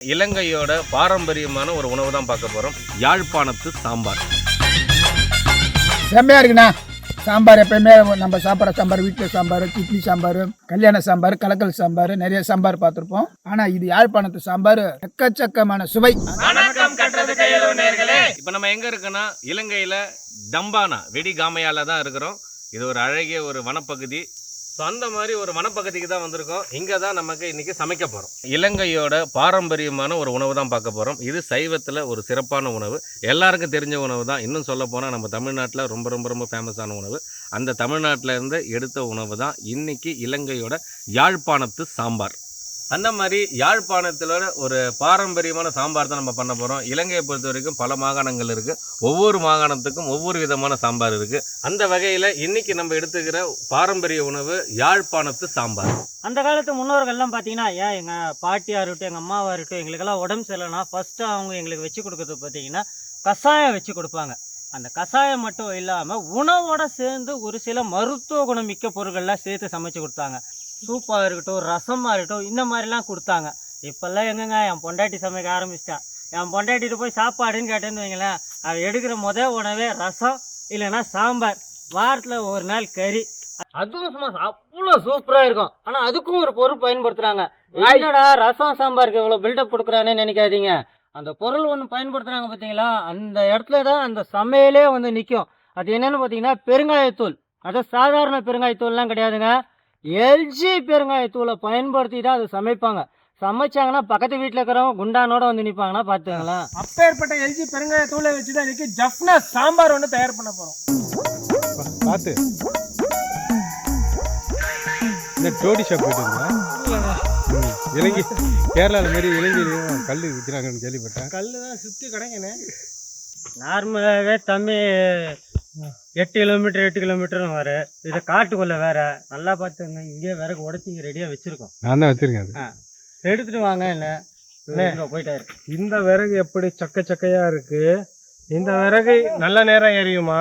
இலங்கையோட பாரம்பரியமான ஒரு உணவு தான் பார்க்க போகிறோம் யாழ்ப்பாணத்து சாம்பார். செம்மையா இருக்குண்ணா. சாம்பார் எப்பயுமே நம்ம சாப்பிட்ற சாம்பார் வீட்டில் சாம்பார் இட்லி சாம்பார் கல்யாண சாம்பார் கலக்கல் சாம்பார் நிறைய சாம்பார் பார்த்துருப்போம். ஆனால் இது யாழ்ப்பாணத்து சாம்பார் எக்கச்சக்கமான சுவை. இப்போ நம்ம எங்கே இருக்கோன்னா இலங்கையில் டம்பானா வெடி காமையால தான் இருக்கிறோம். இது ஒரு அழகிய ஒரு வனப்பகுதி. ஸோ அந்த மாதிரி ஒரு வனப்பகுதிக்கு தான் வந்திருக்கோம். இங்கே தான் நமக்கு இன்றைக்கி சமைக்க போகிறோம் இலங்கையோட பாரம்பரியமான ஒரு உணவு தான் பார்க்க போகிறோம் இது சைவத்தில் ஒரு சிறப்பான உணவு. எல்லாருக்கும் தெரிஞ்ச உணவு தான். இன்னும் சொல்ல போனால் நம்ம தமிழ்நாட்டில் ரொம்ப ரொம்ப ரொம்ப ஃபேமஸான உணவு. அந்த தமிழ்நாட்டில் இருந்து எடுத்த உணவு தான் இன்றைக்கி இலங்கையோட யாழ்ப்பாணத்து சாம்பார். அந்த மாதிரி யாழ்ப்பாணத்தில் ஒரு பாரம்பரியமான சாம்பார் தான் நம்ம பண்ண போகிறோம் இலங்கையை பொறுத்த வரைக்கும் பல மாகாணங்கள் இருக்குது ஒவ்வொரு மாகாணத்துக்கும் ஒவ்வொரு விதமான சாம்பார் இருக்குது அந்த வகையில் இன்றைக்கி நம்ம எடுத்துக்கிற பாரம்பரிய உணவு யாழ்ப்பாணத்து சாம்பார். அந்த காலத்து முன்னோர்கள்லாம் பார்த்தீங்கன்னா ஏன் எங்கள் பாட்டியாக இருக்கட்டும் எங்கள் அம்மாவாக இருக்கட்டும் எங்களுக்கெல்லாம் உடம்பு சரியில்லைனா ஃபஸ்ட்டு அவங்க எங்களுக்கு வச்சு கொடுக்குறது பார்த்தீங்கன்னா கஷாயம் வச்சு கொடுப்பாங்க. அந்த கஷாயம் மட்டும் இல்லாமல் உணவோட சேர்ந்து ஒரு சில மருத்துவ குணம் மிக்க பொருட்கள்லாம் சேர்த்து சமைச்சு கொடுத்தாங்க. சூப்பாக இருக்கட்டும் ரசமாக இருக்கட்டும் இந்த மாதிரிலாம் கொடுத்தாங்க. இப்போல்லாம் எங்கங்க? என் பொண்டாட்டி சமைக்க ஆரம்பிச்சிட்டேன் என் பொண்டாட்டிட்டு போய் சாப்பாடுன்னு கேட்டேன்னு வைங்களேன். அவள் எடுக்கிற முத உணவே ரசம் இல்லைன்னா சாம்பார். வாரத்தில் ஒரு நாள் கறி. அதுவும் சும்மா அவ்வளோ சூப்பராக இருக்கும். ஆனால் அதுக்கும் ஒரு பொருள் பயன்படுத்துகிறாங்க என்னடா ரசம் சாம்பாருக்கு இவ்வளோ பில்டப் கொடுக்குறானே நினைக்காதீங்க. அந்த பொருள் ஒன்று பயன்படுத்துகிறாங்க பார்த்தீங்களா? அந்த இடத்துல தான் அந்த சமையலே வந்து நிற்கும் அது என்னன்னு பார்த்தீங்கன்னா பெருங்காயத்தூள். அது சாதாரண பெருங்காயத்தூள்லாம் கிடையாதுங்க. எல்ஜி பெருங்காயத்தூளை பயன்படுத்தி தான் அது சமைப்பாங்க. சமைச்சாங்கன்னா பக்கத்து வீட்டில் இருக்கிறவங்க குண்டானோட வந்து நிற்பாங்கன்னா பார்த்துங்களேன் அப்பேற்பட்ட எல்ஜி பெருங்காய தூளை வச்சு தான் இன்னைக்கு ஜஃப்னா சாம்பார் ஒன்று தயார் பண்ண போறோம். பார்த்து இந்த டோடி ஷாப் போயிட்டு இலங்கை கேரளாவில் மாதிரி இலங்கையிலையும் கல் விற்கிறாங்கன்னு கேள்விப்பட்டேன். கல்லு தான் சுற்றி கிடைக்கணே நார்மலாகவே தம்பி எட்டு கிலோமீட்டர் எட்டு கிலோமீட்டரும் வரும் இது காட்டுக்குள்ளே வேற நல்லா பார்த்துங்க இங்கே விறகு உடச்சி இங்கே ரெடியாக வச்சுருக்கோம். நான் தான் வச்சிருக்கேன் அது. எடுத்துட்டு வாங்க என்ன? போயிட்டாரு. இந்த விறகு எப்படி சக்க சக்கையா இருக்கு? இந்த விறகு நல்ல நேரம் எரியுமா?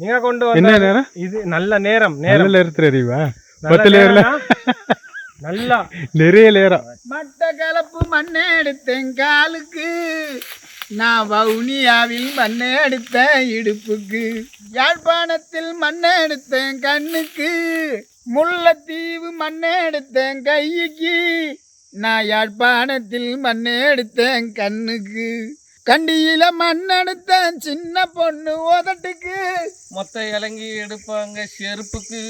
நீங்க கொண்டு வந்த நேரம்? இது நல்ல நேரம் நேரம். நல்ல நேரத்தில் நல்ல பத்து நேரம்னா? நல்லா. நிறைய லேரம் மட்ட கலப்பு மண்ணை எடுத்தேன் காலுக்கு. நான் வவுனியாவில் மண்ணை எடுத்தேன் இடுப்புக்கு. யாழ்ப்பாணத்தில் மண்ணை எடுத்தேன் கண்ணுக்கு. முல்லைத்தீவு மண்ணை எடுத்தேன் கைக்கு. நான் யாழ்ப்பாணத்தில் மண்ணை எடுத்தேன் கண்ணுக்கு. கண்டியில மண் எடுத்தேன் சின்ன பொண்ணு உதட்டுக்கு மொத்த இலங்கி எடுப்பாங்க செருப்புக்கு.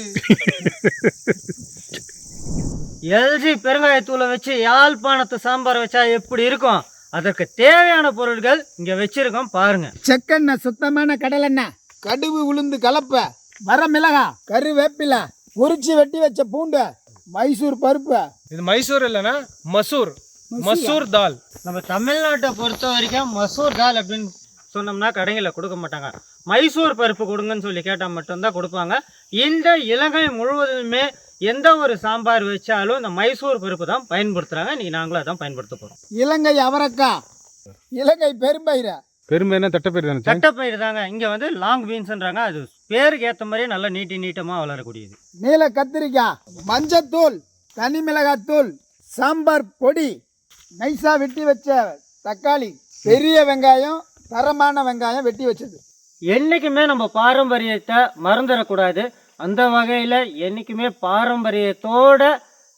எல்ஜி பெருங்காயத்தூளை வச்சு யாழ்ப்பாணத்து சாம்பார் வச்சா எப்படி இருக்கும்? அதற்கு தேவையான பொருட்கள் இங்கே வச்சிருக்கோம் பாருங்க. செக்கெண்ணெய் சுத்தமான கடலெண்ணெய் கடுகு உளுந்து கலப்பை. வர மிளகா. கருவேப்பிலை. உரிச்சு வெட்டி வச்ச பூண்டு. மைசூர் பருப்பு. இது மைசூர் இல்லைன்னா மசூர். மசூர் தால். நம்ம தமிழ்நாட்டை பொறுத்த வரைக்கும் மசூர் தால் அப்படின்னு சொன்னோம்னா கடைகளில் கொடுக்க மாட்டாங்க. மைசூர் பருப்பு கொடுங்கன்னு சொல்லி கேட்டால் மட்டும்தான் கொடுப்பாங்க. இந்த இலங்கை முழுவதுமே எந்த ஒரு சாம்பார் வச்சாலும் இந்த மைசூர் பருப்பு தான் பயன்படுத்துகிறாங்க இன்றைக்கி நாங்களும் அதான் பயன்படுத்த போகிறோம் இலங்கை அவரக்காய் இலங்கை பெரும்பயிரை பெருமைன்னா தட்டப்பயிர் தானே? தட்டைப்பயிர் தாங்க. இங்கே வந்து லாங் பீன்ஸ்ன்றாங்க அது பேருக்கு ஏற்ற மாதிரியே நல்லா நீட்டி நீட்டமாக வளரக்கூடியது. நீல கத்திரிக்காய் மஞ்சத்தூள் தனி மிளகாத்தூள் சாம்பார் பொடி நைஸா வெட்டி வச்ச தக்காளி பெரிய வெங்காயம் தரமான வெங்காயம் வெட்டி வச்சது. என்றைக்குமே நம்ம பாரம்பரியத்தை மறந்துடக்கூடாது அந்த வகையில் என்றைக்குமே பாரம்பரியத்தோட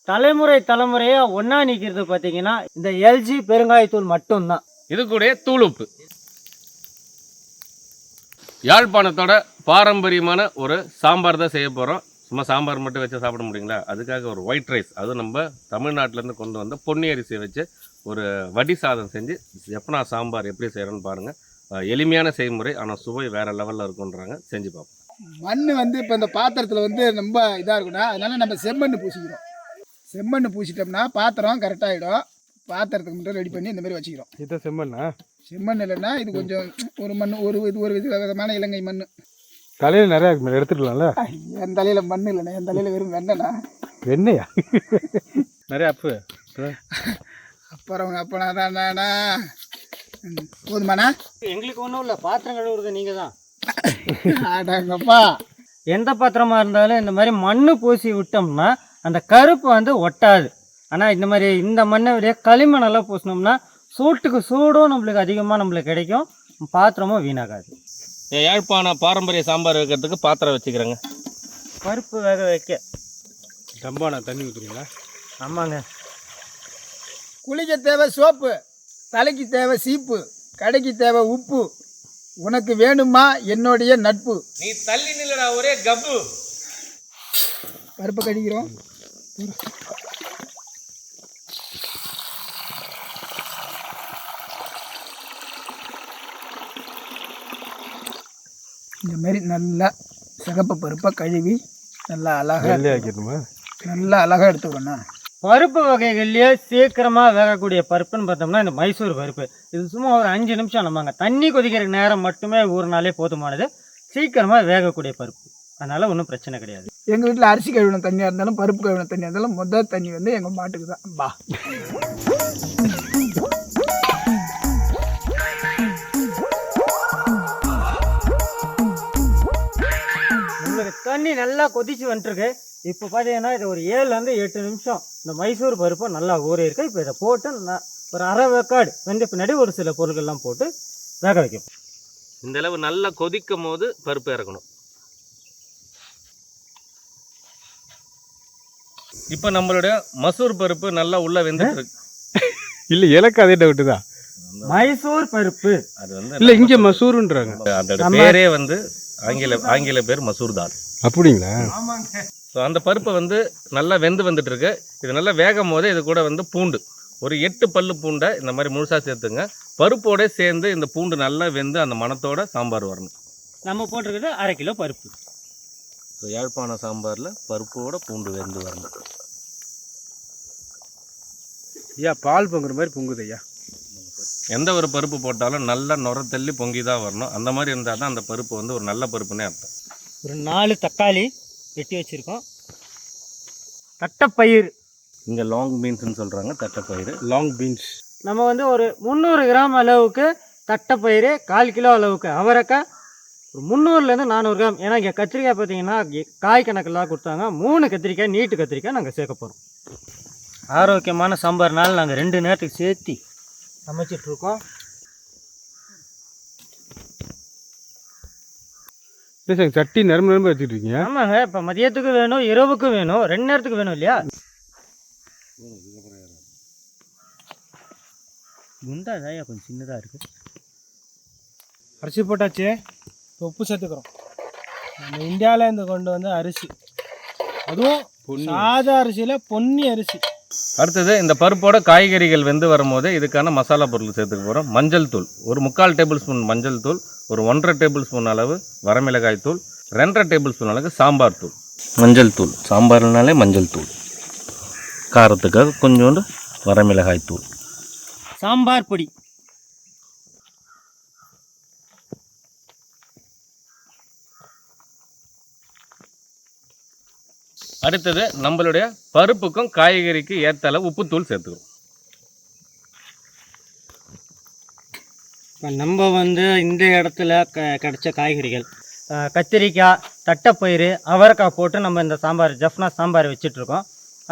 தலைமுறை தலைமுறையாக ஒன்றா நிற்கிறது பார்த்தீங்கன்னா இந்த எல்ஜி பெருங்காயத்தூள் மட்டும்தான். இது கூட தூளுப்பு. யாழ்ப்பாணத்தோட பாரம்பரியமான ஒரு சாம்பார் தான் செய்ய போகிறோம் சும்மா சாம்பார் மட்டும் வச்சு சாப்பிட முடியுங்களா? அதுக்காக ஒரு ஒயிட் ரைஸ் அது நம்ம தமிழ்நாட்டிலேருந்து கொண்டு வந்த பொன்னி அரிசியை வச்சு ஒரு வடி சாதம் செஞ்சு எப்பனா சாம்பார் எப்படி செய்கிறோன்னு பாருங்கள் எளிமையான செய்முறை ஆனால் சுவை வேறு லெவலில் இருக்குன்றாங்க செஞ்சு பார்ப்போம். மண் வந்து இப்போ இந்த பாத்திரத்தில் வந்து ரொம்ப இதாக இருக்கும்னா அதனால நம்ம செம்மண் பூசிக்கிறோம். செம்மண் பூசிட்டோம்னா பாத்திரம் கரெக்டாகிடும் பாத்திரத்துக்கு மட்டும் ரெடி பண்ணி இந்த மாதிரி வச்சுக்கிறோம். இதான் செம்மண்ணா? செம்மண் இல்லைன்னா இது கொஞ்சம் ஒரு மண் ஒரு இது ஒரு வித விதமான இலங்கை மண். தலையில் நிறையா இருக்கு எடுத்துக்கலாம்ல? என் தலையில் மண் இல்லைண்ணே. என் தலையில் வெறும் வெண்ணண்ணா. வெண்ணையா? நிறைய அப்பு அப்புறம் அப்பனா தானா போதுமாண்ணா? எங்களுக்கு ஒன்றும் இல்லை பாத்திரம் கழுவுறது நீங்கள் தான் ஆடாங்கப்பா எந்த பாத்திரமா இருந்தாலும் இந்த மாதிரி மண்ணு பூசி விட்டோம்னா அந்த கருப்பு வந்து ஒட்டாது. ஆனால் இந்த மாதிரி இந்த மண்ணை விட களிமண்ணெல்லாம் பூசினோம்னா சூட்டுக்கு சூடும் நம்மளுக்கு அதிகமாக நம்மளுக்கு கிடைக்கும். பாத்திரமும் வீணாகாது. யாழ்ப்பாண பாரம்பரிய சாம்பார் வைக்கிறதுக்கு பாத்திரம் வச்சுக்கிறேங்க. பருப்பு வேக வைக்க. டம்பானா தண்ணி ஊற்றுறீங்களா ஆமாங்க. குளிக்க தேவை சோப்பு தலைக்கு தேவை சீப்பு கடைக்கு தேவை உப்பு உனக்கு வேணுமா என்னுடைய நட்பு? நீ தள்ளி நில்லடா ஒரே கப்பு பருப்பை கடிக்கிறோம். இந்த மாதிரி நல்லா சிகப்பு பருப்பை கழுவி நல்லா அழகாக நல்லா அழகாக எடுத்துக்கணும் பருப்பு வகைகள்லேயே சீக்கிரமாக வேகக்கூடிய பருப்புன்னு பார்த்தோம்னா இந்த மைசூர் பருப்பு. இது சும்மா ஒரு அஞ்சு நிமிஷம் நம்மங்க தண்ணி கொதிக்கிற நேரம் மட்டுமே ஊறினாலே போதுமானது. சீக்கிரமாக வேகக்கூடிய பருப்பு. அதனால் ஒன்றும் பிரச்சனை கிடையாது. எங்கள் வீட்டில் அரிசி கழுவின தண்ணியாக இருந்தாலும் பருப்பு கழுவின தண்ணியாக இருந்தாலும் முதல் தண்ணி வந்து எங்கள் மாட்டுக்கு தான். பா. தண்ணி நல்லா கொதிச்சு வந்துட்டுருக்கு இப்போ பார்த்தீங்கன்னா இது ஒரு ஏழுலேருந்து எட்டு நிமிஷம். இந்த மைசூர் பருப்பு நல்லா ஊறி இருக்கு. இப்போ இதை போட்டு ஒரு அரை வேக்காடு வெந்த பின்னாடி ஒரு சில பொருட்கள்லாம் போட்டு வேக வைக்கும் இந்த அளவு நல்லா கொதிக்கும் போது பருப்பு இறக்கணும். இப்போ நம்மளுடைய மசூர் பருப்பு நல்லா உள்ள வெந்துட்டு இருக்கு. இல்லை எனக்கு அதே டவுட்டு தான் மைசூர் பருப்பு. அது வந்து இல்லை இங்கே மசூருன்றாங்க. அதோட நம்ம- பேரே வந்து ஆங்கில ஆங்கில பேர் மசூர் தால் அப்படிங்களா? ஸோ அந்த பருப்பு வந்து நல்லா வெந்து வந்துட்டு இருக்கு இது நல்லா வேகும் போதே இது கூட வந்து பூண்டு. ஒரு எட்டு பல்லு பூண்டை இந்த மாதிரி முழுசாக சேர்த்துங்க. பருப்போட சேர்ந்து இந்த பூண்டு நல்லா வெந்து அந்த மணத்தோட சாம்பார் வரணும். நம்ம போட்டிருக்கிறது அரை கிலோ பருப்பு. ஸோ யாழ்ப்பாண சாம்பாரில் பருப்போட பூண்டு வெந்து வரணும். ஐயா பால் பொங்குற மாதிரி பொங்குது ஐயா. எந்த ஒரு பருப்பு போட்டாலும் நல்லா நுர தள்ளி பொங்கி தான் வரணும். அந்த மாதிரி இருந்தால் தான் அந்த பருப்பு வந்து ஒரு நல்ல பருப்புன்னே அர்த்தம். ஒரு நாலு தக்காளி வெட்டி வச்சுருக்கோம். தட்டைப்பயிர் இங்கே லாங் பீன்ஸ்னு சொல்கிறாங்க தட்டைப்பயிறு. லாங் பீன்ஸ் நம்ம வந்து ஒரு முந்நூறு கிராம் அளவுக்கு தட்டைப்பயிறு கால் கிலோ அளவுக்கு அவரைக்காய். ஒரு முந்நூறுலேருந்து நானூறு கிராம். ஏன்னா இங்கே கத்திரிக்காய் பார்த்தீங்கன்னா காய் கணக்கெல்லாம் கொடுத்தாங்க. மூணு கத்திரிக்காய் நீட்டு கத்திரிக்காய் நாங்கள் சேர்க்க போகிறோம் ஆரோக்கியமான சாம்பார்னால நாங்கள் ரெண்டு நேரத்துக்கு சேர்த்து சமைச்சிட்ருக்கோம் இல்லை சார் சட்டி நரம்பு நரம்பு வச்சுட்டு இருக்கீங்க. ஆமாங்க இப்போ மதியத்துக்கு வேணும் இரவுக்கும் வேணும் ரெண்டு நேரத்துக்கு வேணும் இல்லையா? குண்டா தான் கொஞ்சம் சின்னதாக இருக்குது அரிசி போட்டாச்சு. இப்போ உப்பு சேர்த்துக்கிறோம். நம்ம இந்தியாவிலேருந்து கொண்டு வந்த அரிசி. அதுவும் சாதா அரிசியில் பொன்னி அரிசி. அடுத்தது இந்த பருப்போட காய்கறிகள் வெந்து வரும்போது இதுக்கான மசாலா பொருள் சேர்த்துக்க போகிறோம் மஞ்சள் தூள். ஒரு முக்கால் டேபிள் ஸ்பூன் மஞ்சள் தூள். ஒரு ஒன்றரை டேபிள் ஸ்பூன் அளவு வரமிளகாய் தூள் ரெண்டரை டேபிள் ஸ்பூன் அளவுக்கு சாம்பார் தூள். மஞ்சள் தூள். சாம்பார்னாலே மஞ்சள் தூள். காரத்துக்காக கொஞ்சோண்டு வரமிளகாய் தூள். சாம்பார் பொடி. அடுத்தது நம்மளுடைய பருப்புக்கும் காய்கறிக்கு ஏற்ற அளவு உப்புத்தூள் சேர்த்துக்கிறோம் இப்போ நம்ம வந்து இந்த இடத்துல க கிடைச்ச காய்கறிகள் கத்திரிக்காய் தட்டைப்பயிறு அவரைக்காய் போட்டு நம்ம இந்த சாம்பார் ஜஃப்னா சாம்பார் வச்சிட்ருக்கோம்.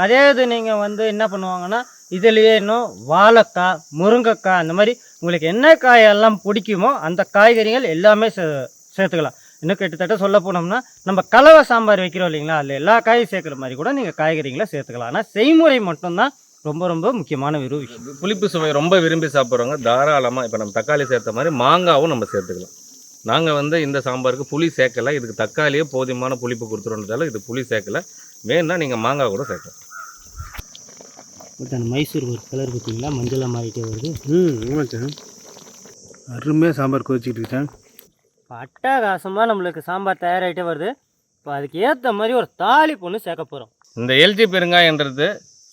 அதே இது நீங்கள் வந்து என்ன பண்ணுவாங்கன்னா இதுலேயே இன்னும் வாழைக்காய் முருங்கைக்காய் அந்த மாதிரி உங்களுக்கு என்ன காயெல்லாம் பிடிக்குமோ அந்த காய்கறிகள் எல்லாமே சே சேர்த்துக்கலாம். இன்னும் கிட்டத்தட்ட சொல்ல போனோம்னா நம்ம கலவை சாம்பார் வைக்கிறோம் இல்லைங்களா அதில் எல்லா காயும் சேர்க்குற மாதிரி கூட நீங்கள் காய்கறிகளை சேர்த்துக்கலாம். ஆனால் செய்முறை மட்டும்தான் ரொம்ப ரொம்ப முக்கியமான ஒரு விஷயம். புளிப்பு சுவை ரொம்ப விரும்பி சாப்பிட்றவங்க தாராளமாக இப்போ நம்ம தக்காளி சேர்த்த மாதிரி மாங்காவும் நம்ம சேர்த்துக்கலாம். நாங்கள் வந்து இந்த சாம்பாருக்கு புளி சேர்க்கல. இதுக்கு தக்காளியே போதுமான புளிப்பு கொடுத்துருன்றதால இது புளி சேர்க்கல. வேணும்னா நீங்கள் மாங்காய் கூட சேர்க்கலாம். அந்த மைசூர் ஒரு கலர் பார்த்தீங்களா? மஞ்சளாக மாறிட்டே வருது. ம் அருமையாக சாம்பார் கொதிச்சிட்டு இருக்கேன் அட்டகாசமாக நம்மளுக்கு சாம்பார் தயாராகிட்டே வருது. இப்போ அதுக்கு ஏற்ற மாதிரி ஒரு தாளிப்பு ஒன்று சேர்க்க போகிறோம் இந்த எல்ஜி பெருங்காயன்றது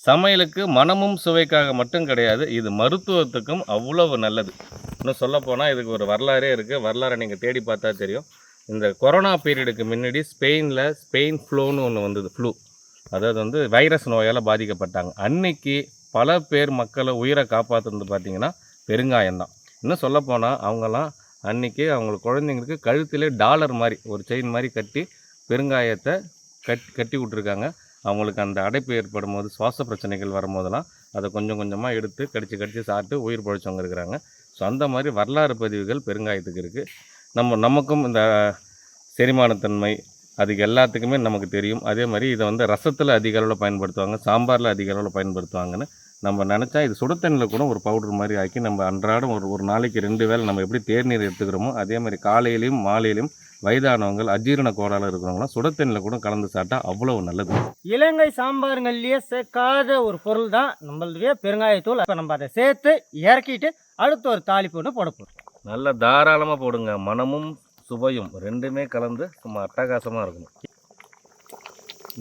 சமையலுக்கு மனமும் சுவைக்காக மட்டும் கிடையாது இது மருத்துவத்துக்கும் அவ்வளவு நல்லது. இன்னும் சொல்லப்போனால் இதுக்கு ஒரு வரலாறே இருக்குது வரலாறை நீங்கள் தேடி பார்த்தா தெரியும். இந்த கொரோனா பீரியடுக்கு முன்னாடி ஸ்பெயினில் ஸ்பெயின் ஃப்ளூன்னு ஒன்று வந்தது ஃப்ளூ அதாவது வந்து வைரஸ் நோயால் பாதிக்கப்பட்டாங்க. அன்னைக்கு பல பேர் மக்களை உயிரை காப்பாற்றுனது பார்த்திங்கன்னா பெருங்காயம் தான் இன்னும் சொல்லப்போனால் அவங்கெல்லாம் அன்னைக்கு அவங்க குழந்தைங்களுக்கு கழுத்திலே டாலர் மாதிரி ஒரு செயின் மாதிரி கட்டி பெருங்காயத்தை கட் கட்டி விட்ருக்காங்க அவங்களுக்கு அந்த அடைப்பு ஏற்படும் போது சுவாச பிரச்சனைகள் வரும்போதெல்லாம் அதை கொஞ்சம் கொஞ்சமாக எடுத்து கடித்து கடித்து சாப்பிட்டு உயிர் பழைச்சவங்க இருக்கிறாங்க. ஸோ அந்த மாதிரி வரலாறு பதிவுகள் பெருங்காயத்துக்கு இருக்குது நம்ம நமக்கும் இந்த செரிமானத்தன்மை அதுக்கு எல்லாத்துக்குமே நமக்கு தெரியும். அதே மாதிரி இதை வந்து ரசத்தில் அதிக அளவில் பயன்படுத்துவாங்க சாம்பாரில் அதிக அளவில் பயன்படுத்துவாங்கன்னு நம்ம நினச்சா இது சுடுதண்ணியில் கூட ஒரு பவுடர் மாதிரி ஆக்கி நம்ம அன்றாடம் ஒரு ஒரு நாளைக்கு ரெண்டு வேளை நம்ம எப்படி தேர்நீர் எடுத்துக்கிறோமோ அதே மாதிரி காலையிலையும் மாலையிலையும் வயதானவங்க அஜீரண கோளாறு இருக்கிறவங்களாம் சுடுதண்ணியில் கூட கலந்து சாப்பிட்டா அவ்வளோ நல்லது. இலங்கை சாம்பாருங்கள்லயே சேர்க்காத ஒரு பொருள் தான் நம்மளுடைய பெருங்காயத்தூள். இப்போ நம்ம அதை சேர்த்து இறக்கிட்டு அடுத்து ஒரு தாளிப்பு ஒன்று போட போகிறோம் நல்ல தாராளமாக போடுங்க. மனமும் சுவையும் ரெண்டுமே கலந்து சும்மா அட்டகாசமாக இருக்கணும்.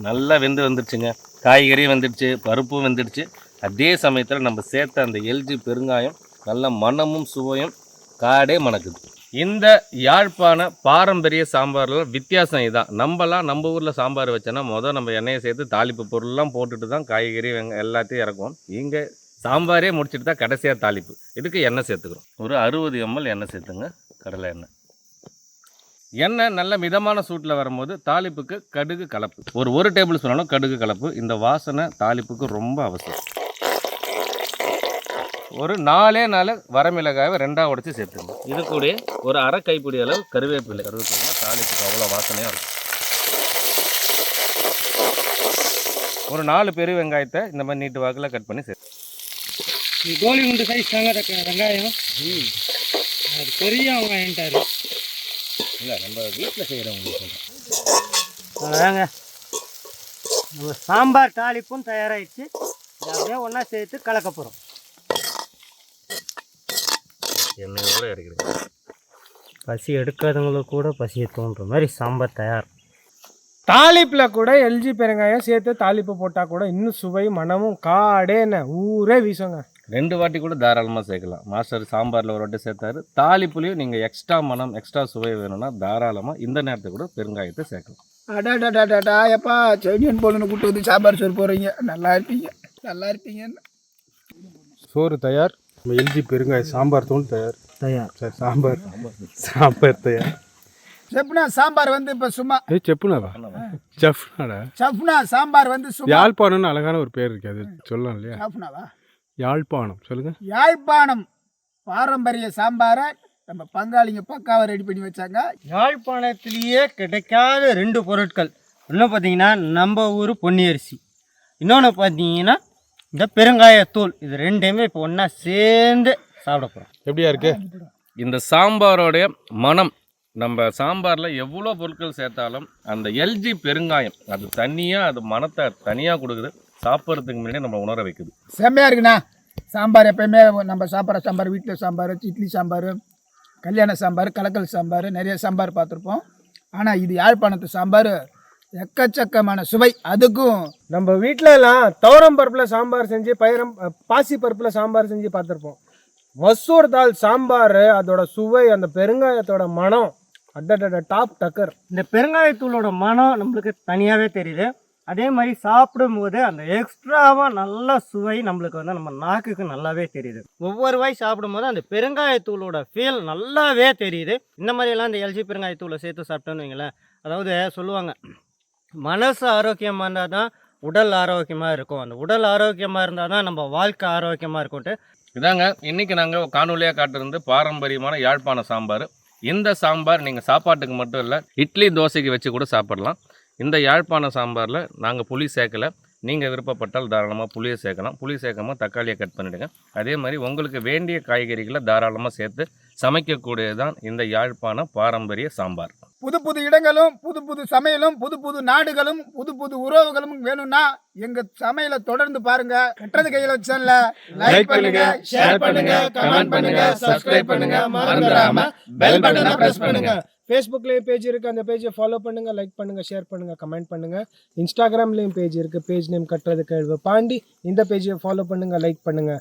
நல்லா வெந்து வந்துடுச்சுங்க காய்கறியும் வெந்துடுச்சு பருப்பும் வெந்துடுச்சு. அதே சமயத்தில் நம்ம சேர்த்த அந்த எல்ஜி பெருங்காயம் நல்ல மணமும் சுவையும் காடே மணக்குது. இந்த யாழ்ப்பாண பாரம்பரிய சாம்பாரில் வித்தியாசம் இதான். நம்மலாம் நம்ம ஊரில் சாம்பார் வச்சோன்னா முதல் நம்ம எண்ணெயை சேர்த்து தாளிப்பு பொருள்லாம் போட்டுட்டு தான் காய்கறி வெங்க எல்லாத்தையும் இறக்குவோம். இங்கே சாம்பாரே முடிச்சிட்டு தான் கடைசியாக தாளிப்பு. இதுக்கு எண்ணெய் சேர்த்துக்கிறோம். ஒரு அறுபது எம்எல் எண்ணெய் சேர்த்துங்க கடலை எண்ணெய். எண்ணெய் நல்ல மிதமான சூட்டில் வரும்போது தாளிப்புக்கு கடுகு கலப்பு. ஒரு ஒரு டேபிள் ஸ்பூனாலும் கடுகு கலப்பு. இந்த வாசனை தாளிப்புக்கு ரொம்ப அவசியம். ஒரு நாலே நாலு வரமிளகாயை ரெண்டாக உடைச்சி சேர்த்துங்க இது கூட ஒரு அரை கைப்பிடி அளவு கருவேப்பிலை. கருவேப்பிலை தாளிப்புக்கு அவ்வளோ வாசனையாக இருக்கும். ஒரு நாலு பெரிய வெங்காயத்தை இந்த மாதிரி நீட்டு வாக்கில் கட் பண்ணி சேர்த்து. கோலி குண்டு சைஸ் தாங்க தக்க- வெங்காயம். அது பெரிய வெங்காயம்ட்டாரு இல்லை நம்ம வீட்டில் செய்கிறவங்களுக்கு அதாங்க. நம்ம சாம்பார் தாளிப்பும் தயாராகிடுச்சு இதை அப்படியே ஒன்றா சேர்த்து கலக்க போகிறோம் எண்ணெயோடு இறக்கிடுங்க பசி எடுக்காதவங்களுக்கு கூட பசியை தோன்ற மாதிரி சாம்பார் தயார். தாளிப்பில் கூட எல்ஜி பெருங்காயம் சேர்த்து தாளிப்பு போட்டால் கூட இன்னும் சுவை மனமும் காடேன்னு ஊரே வீசுங்க. ரெண்டு வாட்டி கூட தாராளமாக சேர்க்கலாம். மாஸ்டர் சாம்பாரில் ஒரு வாட்டி சேர்த்தாரு. தாளிப்புலையும் நீங்கள் எக்ஸ்ட்ரா மனம் எக்ஸ்ட்ரா சுவை வேணும்னா தாராளமாக இந்த நேரத்துக்கு கூட பெருங்காயத்தை சேர்க்கலாம். அடாடாடாடாடா எப்பா செடியன் பொண்ணுன்னு கூட்டு வந்து சாம்பார் சோறு போடுறீங்க. நல்லா இருப்பீங்க. நல்லா இருப்பீங்க சோறு தயார். நம்ம எல்ஜி பெருங்காய சாம்பார் தூள் தயார். தயார். சரி சாம்பார். சாம்பார் தயார். செப்னா சாம்பார் வந்து இப்போ சும்மா ஏ செப்புனாவா? செஃப்னாடா சப்னா சாம்பார் வந்து சும்மா யாழ்ப்பாணம்னு அழகான ஒரு பேர் இருக்கு அது சொல்லலாம் இல்லையா? சப்னாவா யாழ்ப்பாணம் சொல்லுங்க. யாழ்ப்பாணம் பாரம்பரிய சாம்பாரை நம்ம பங்காளிங்க பக்காவை ரெடி பண்ணி வச்சாங்க. யாழ்ப்பாணத்திலேயே கிடைக்காத ரெண்டு பொருட்கள். ஒன்று பார்த்தீங்கன்னா நம்ம ஊர் பொன்னியரிசி. இன்னொன்று பார்த்தீங்கன்னா இந்த பெருங்காயத்தூள் இது ரெண்டையுமே இப்போ ஒன்றா சேர்ந்து சாப்பிட போகிறோம் எப்படியா இருக்கு? இந்த சாம்பாரோடைய மனம் நம்ம சாம்பாரில் எவ்வளோ பொருட்கள் சேர்த்தாலும் அந்த எல்ஜி பெருங்காயம் அது தனியாக அது மனத்தை தனியாக கொடுக்குது. சாப்பிட்றதுக்கு முன்னாடி நம்ம உணர வைக்குது. செம்மையாக இருக்குண்ணா. சாம்பார் எப்பயுமே நம்ம சாப்பிட்ற சாம்பார் வீட்டில் சாம்பார் இட்லி சாம்பார் கல்யாண சாம்பார் கலக்கல் சாம்பார் நிறைய சாம்பார் பார்த்துருப்போம். ஆனால் இது யாழ்ப்பாணத்து சாம்பார் எக்கச்சக்கமான சுவை. அதுக்கும் நம்ம வீட்டில எல்லாம் துவரம் பருப்பில் சாம்பார் செஞ்சு பயிரம் பாசி பருப்பில் சாம்பார் செஞ்சு பார்த்துருப்போம். மசூர் தால் சாம்பார் அதோட சுவை அந்த பெருங்காயத்தோட மனம் அடடட டாப் டக்கர். இந்த பெருங்காயத்தூளோட மனம் நம்மளுக்கு தனியாகவே தெரியுது. அதே மாதிரி சாப்பிடும்போது அந்த எக்ஸ்ட்ராவாக நல்ல சுவை நம்மளுக்கு வந்து நம்ம நாக்குக்கு நல்லாவே தெரியுது. ஒவ்வொரு வாய் சாப்பிடும்போது அந்த பெருங்காயத்தூளோட ஃபீல் நல்லாவே தெரியுது. இந்த மாதிரியெல்லாம் இந்த எல்ஜி பெருங்காயத்தூளை சேர்த்து சாப்பிட்டோன்னு வைங்களேன். அதாவது சொல்லுவாங்க மனசு ஆரோக்கியமாக இருந்தால் தான் உடல் ஆரோக்கியமாக இருக்கும். அந்த உடல் ஆரோக்கியமாக இருந்தால் தான் நம்ம வாழ்க்கை ஆரோக்கியமாக இருக்கும்ட்டு. இதாங்க இன்றைக்கி நாங்கள் காணொலியாக காட்டிருந்து பாரம்பரியமான யாழ்ப்பாண சாம்பார். இந்த சாம்பார் நீங்கள் சாப்பாட்டுக்கு மட்டும் இல்லை இட்லி தோசைக்கு வச்சு கூட சாப்பிடலாம். இந்த யாழ்ப்பாண சாம்பாரில் நாங்கள் புளி சேர்க்கல நீங்கள் விருப்பப்பட்டால் தாராளமாக புளியை சேர்க்கலாம் புளி சேர்க்காமல் தக்காளியை கட் பண்ணிவிடுங்க அதே மாதிரி உங்களுக்கு வேண்டிய காய்கறிகளை தாராளமாக சேர்த்து சமைக்கக்கூடியது தான் இந்த யாழ்ப்பாண பாரம்பரிய சாம்பார். புது புது இடங்களும் புது புது சமையலும் புது புது நாடுகளும் புது புது உறவுகளும் வேணும்னா எங்க சமையலை தொடர்ந்து பாருங்க. கட்டுறது கையில வச்சல லைக் பண்ணுங்க ஷேர் பண்ணுங்க கமெண்ட் பண்ணுங்க சப்ஸ்கிரைப் பண்ணுங்க. மறந்துடாம பெல் பட்டனை பிரஸ் பண்ணுங்க. ஃபேஸ்புக்லேயும் பேஜ் இருக்குது அந்த பேஜை ஃபாலோ பண்ணுங்கள் லைக் பண்ணுங்கள் ஷேர் பண்ணுங்கள் கமெண்ட் பண்ணுங்கள் இன்ஸ்டாகிராம்லேயும் பேஜ் இருக்குது பேஜ் நேம் கட்டுறது கேள்வி. பாண்டி இந்த பேஜை ஃபாலோ பண்ணுங்கள் லைக் பண்ணுங்கள்